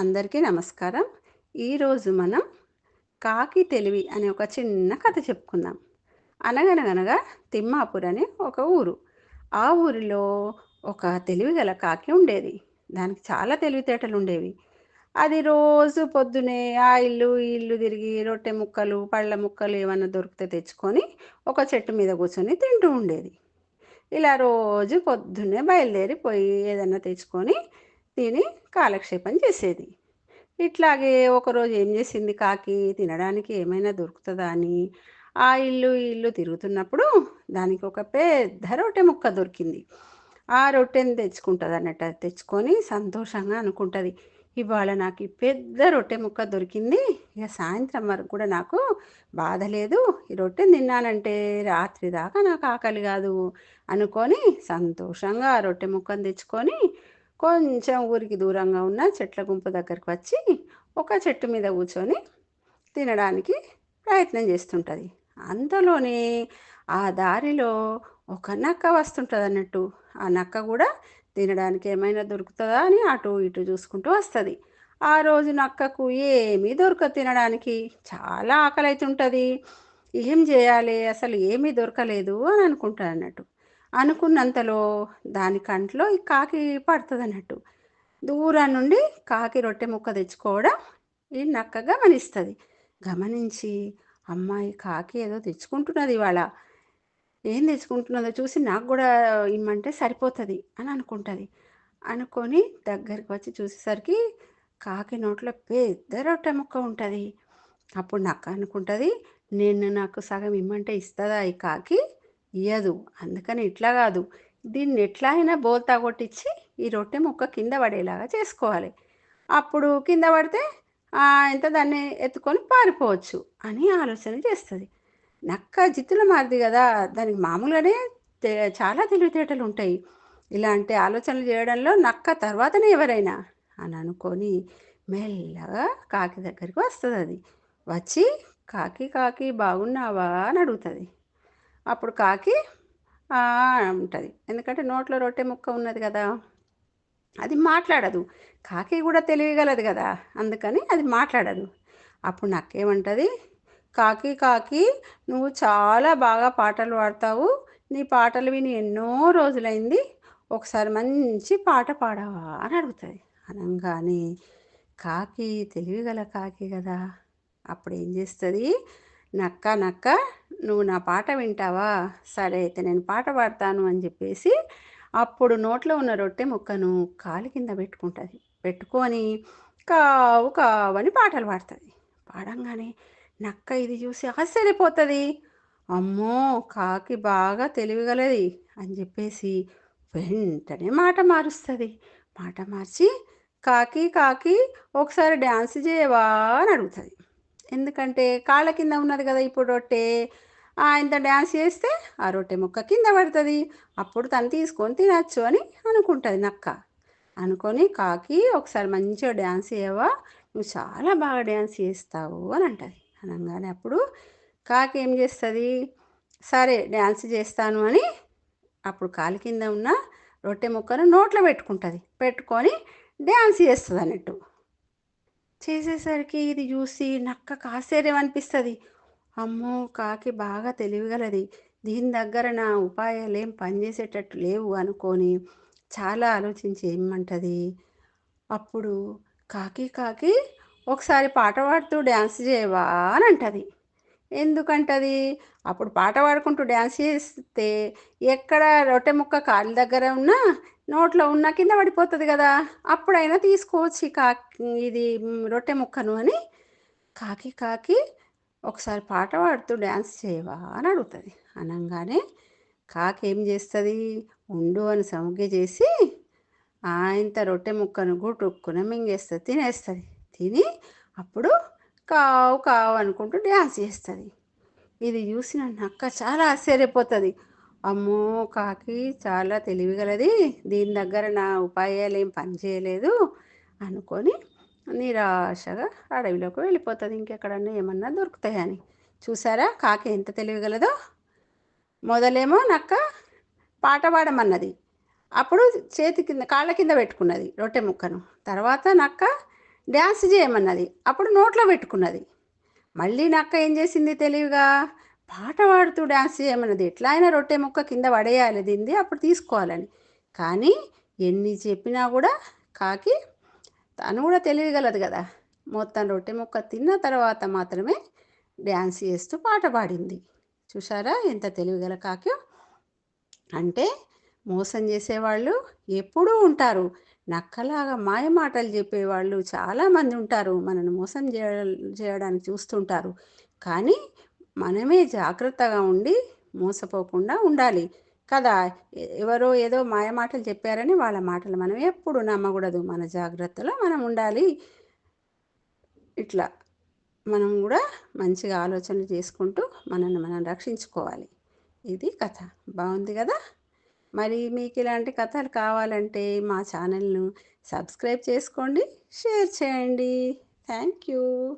అందరికీ నమస్కారం. ఈరోజు మనం కాకి తెలివి అనే ఒక చిన్న కథ చెప్పుకుందాం. అనగనగనగా తిమ్మాపూర్ అనే ఒక ఊరు. ఆ ఊరిలో ఒక తెలివి గల కాకి ఉండేది. దానికి చాలా తెలివితేటలు ఉండేవి. అది రోజు పొద్దునే ఆ ఇల్లు ఈ ఇల్లు తిరిగి రొట్టె ముక్కలు పళ్ళ ముక్కలు ఏమన్నా దొరికితే తెచ్చుకొని ఒక చెట్టు మీద కూర్చొని తింటూ ఉండేది. ఇలా రోజు పొద్దున్నే బయలుదేరి పోయి ఏదన్నా తెచ్చుకొని తిని కాలక్షేపం చేసేది. ఇట్లాగే ఒకరోజు ఏం చేసింది కాకి? తినడానికి ఏమైనా దొరుకుతుందా అని? ఆ ఇల్లు ఇల్లు తిరుగుతున్నప్పుడు దానికి ఒక పెద్ద రొట్టె ముక్క దొరికింది. ఆ రొట్టెని తెచ్చుకుంటుంది అన్నట్టు తెచ్చుకొని సంతోషంగా అనుకుంటుంది. ఇవాళ నాకు ఈ పెద్ద రొట్టె ముక్క దొరికింది. ఇక సాయంత్రం వరకు కూడా నాకు బాధ లేదు. ఈ రొట్టెని తిన్నానంటే రాత్రి దాకా నాకు ఆకలి కాదు అనుకొని సంతోషంగా ఆ రొట్టె ముక్కను తెచ్చుకొని కొంచెం ఊరికి దూరంగా ఉన్న చెట్ల గుంపు దగ్గరికి వచ్చి ఒక చెట్టు మీద కూర్చొని తినడానికి ప్రయత్నం చేస్తుంటుంది. అంతలోనే ఆ దారిలో ఒక నక్క వస్తుంటుంది అన్నట్టు. ఆ నక్క కూడా తినడానికి ఏమైనా దొరుకుతుందా అని అటు ఇటు చూసుకుంటూ వస్తుంది. ఆ రోజు నక్కకు ఏమీ దొరకదు తినడానికి చాలా ఆకలి అవుతుంటుంది ఏం చేయాలి? అసలు ఏమీ దొరకలేదు అని అనుకుంటుంది అన్నట్టు. అనుకున్నంతలో దాని కంట్లో ఈ కాకి పడుతుంది అన్నట్టు దూరం నుండి కాకి రొట్టె ముక్క తెచ్చుకోవడం ఈ నక్క గమనిస్తుంది. గమనించి అమ్మాయి కాకి ఏదో తెచ్చుకుంటున్నది ఇవాళ. ఏం తెచ్చుకుంటున్నదో చూసి నాకు కూడా ఇమ్మంటే సరిపోతుంది అని అనుకుంటుంది. అనుకొని దగ్గరికి వచ్చి చూసేసరికి కాకి నోట్లో పెద్ద రొట్టె ముక్క ఉంటుంది. అప్పుడు నక్క అనుకుంటుంది నేను నాకు సగం ఇమ్మంటే ఇస్తుందా ఈ కాకి? ఇయ్యదు. అందుకని ఇట్లా కాదు. దీన్ని ఎట్లా అయినా బోల్తా కొట్టించి ఈ రొట్టె ముక్క కింద పడేలాగా చేసుకోవాలి. అప్పుడు కింద పడితే ఎంత దాన్ని ఎత్తుకొని పారిపోవచ్చు అని ఆలోచన చేస్తుంది. నక్క జిత్తుల మారిది కదా దానికి మామూలుగానే చాలా తెలివితేటలు ఉంటాయి. ఇలాంటి ఆలోచనలు చేయడంలో నక్క తర్వాతనే ఎవరైనా అని అనుకొని మెల్లగా కాకి దగ్గరికి వస్తుంది అది వచ్చి కాకి కాకి బాగున్నావా అని అడుగుతుంది. అప్పుడు కాకి ఉంటుంది. ఎందుకంటే నోట్లో రొట్టె ముక్క ఉన్నది కదా. అది మాట్లాడదు. కాకి కూడా తెలియగలదు కదా. అందుకని అది మాట్లాడదు. అప్పుడు నాకేమంటుంది కాకి కాకి నువ్వు చాలా బాగా పాటలు పాడతావు. నీ పాటలు విని ఎన్నో రోజులైంది. ఒకసారి మంచి పాట పాడవా అని అడుగుతుంది. అనగానే కాకి తెలివిగల కాకి కదా. అప్పుడు ఏం చేస్తుంది? నక్క నక్క నువ్వు నా పాట వింటావా? సరే అయితే నేను పాట పాడతాను అని చెప్పేసి అప్పుడు నోట్లో ఉన్న రొట్టె ముక్కను కాలు కింద పెట్టుకుంటుంది. పెట్టుకొని కావు కావని పాటలు పాడుతుంది. పాడంగానే నక్క ఇది చూసి ఆశ్చర్యపోతుంది. అమ్మో కాకి బాగా తెలివిగలది అని చెప్పేసి వెంటనే మాట మారుస్తుంది. మాట మార్చి కాకి కాకి ఒకసారి డ్యాన్స్ చేయవా అని అడుగుతుంది. ఎందుకంటే కాళ్ళ కింద ఉన్నది కదా ఇప్పుడు రొట్టె. ఇంత డ్యాన్స్ చేస్తే ఆ రొట్టె ముక్క కింద పడుతుంది. అప్పుడు తను తీసుకొని తినచ్చు అని అనుకుంటుంది నక్క. అనుకొని కాకి ఒకసారి మంచిగా డ్యాన్స్ చేయవా? నువ్వు చాలా బాగా డ్యాన్స్ చేస్తావు అని అంటుంది. అనగానే అప్పుడు కాకి ఏం చేస్తుంది? సరే డ్యాన్స్ చేస్తాను అని అప్పుడు కాలి కింద ఉన్న రొట్టె ముక్కను నోట్లో పెట్టుకుంటుంది. పెట్టుకొని డ్యాన్స్ చేస్తుంది అన్నట్టు చేసేసరికి ఇది చూసి నక్కకు ఆశ్చర్యం అనిపిస్తుంది. అమ్మో! కాకి బాగా తెలివిగలది. దీని దగ్గర నా ఉపాయాలు ఏం పనిచేసేటట్టు లేవు అనుకొని చాలా ఆలోచించి ఏమంటది? అప్పుడు కాకి కాకి ఒకసారి పాట పాడుతూ డ్యాన్స్ చేయవా అని అంటది. ఎందుకంటది? అప్పుడు పాట పాడుకుంటూ డ్యాన్స్ చేస్తే ఎక్కడ రొట్టె ముక్క కాళ్ళ దగ్గర ఉన్నా నోట్లో ఉన్న కింద పడిపోతుంది కదా! అప్పుడైనా తీసుకోవచ్చు కాకి ఇది రొట్టె ముక్కను అని. కాకి కాకి ఒకసారి పాట పాడుతూ డ్యాన్స్ చేయవా అని అడుగుతుంది. అనగానే కాకి ఏం చేస్తుంది? ఉండు అని సముగ్య చేసి ఆయంత రొట్టె ముక్కను గుట్టుక్కున మింగేస్తుంది తినేస్తుంది. తిని అప్పుడు కావు కావు అనుకుంటూ డ్యాన్స్ చేస్తుంది. ఇది చూసిన నక్క చాలా ఆశ్చర్యపోతుంది. అమ్మో కాకి చాలా తెలివిగలది. దీని దగ్గర నా ఉపాయాలు ఏం పనిచేయలేదు అనుకొని నిరాశగా అడవిలోకి వెళ్ళిపోతుంది. ఇంకెక్కడన్నా ఏమన్నా దొరుకుతాయని. చూసారా? కాకి ఎంత తెలివిగలదో? మొదలేమో నక్క పాట పాడమన్నది. అప్పుడు చేతి కింద కాళ్ళ కింద పెట్టుకున్నది రొట్టె ముక్కను. తర్వాత నక్క డ్యాన్స్ చేయమన్నది. అప్పుడు నోట్లో పెట్టుకున్నది. మళ్ళీ నక్క ఏం చేసింది తెలివిగా? పాట పాడుతూ డ్యాన్స్ చేయమన్నది. ఎట్లా అయినా రొట్టె ముక్క కింద పడేయాలి దీన్ని అప్పుడు తీసుకోవాలని. కానీ ఎన్ని చెప్పినా కూడా కాకి తను కూడా తెలియగలదు కదా. మొత్తం రొట్టె ముక్క తిన్న తర్వాత మాత్రమే డ్యాన్స్ చేస్తూ పాట పాడింది. చూసారా ఎంత తెలివిగల కాకి అంటే మోసం చేసేవాళ్ళు ఎప్పుడూ ఉంటారు. నక్కలాగా మాయ మాటలు చెప్పేవాళ్ళు చాలామంది ఉంటారు. మనను మోసం చేయ చేయడానికి చూస్తుంటారు. కానీ మనమే జాగ్రత్తగా ఉండి మోసపోకుండా ఉండాలి. కదా? ఎవరో ఏదో మాయ మాటలు చెప్పారని వాళ్ళ మాటలు మనం ఎప్పుడు నమ్మకూడదు. మన జాగ్రత్తలో మనం ఉండాలి. ఇట్లా మనం కూడా మంచిగా ఆలోచనలు చేసుకుంటూ మనల్ని మనం రక్షించుకోవాలి. ఇది కథ. బాగుంది కదా? మరి మీకు ఇలాంటి కథలు కావాలంటే మా ఛానల్ను సబ్స్క్రైబ్ చేసుకోండి. షేర్ చేయండి. Thank you.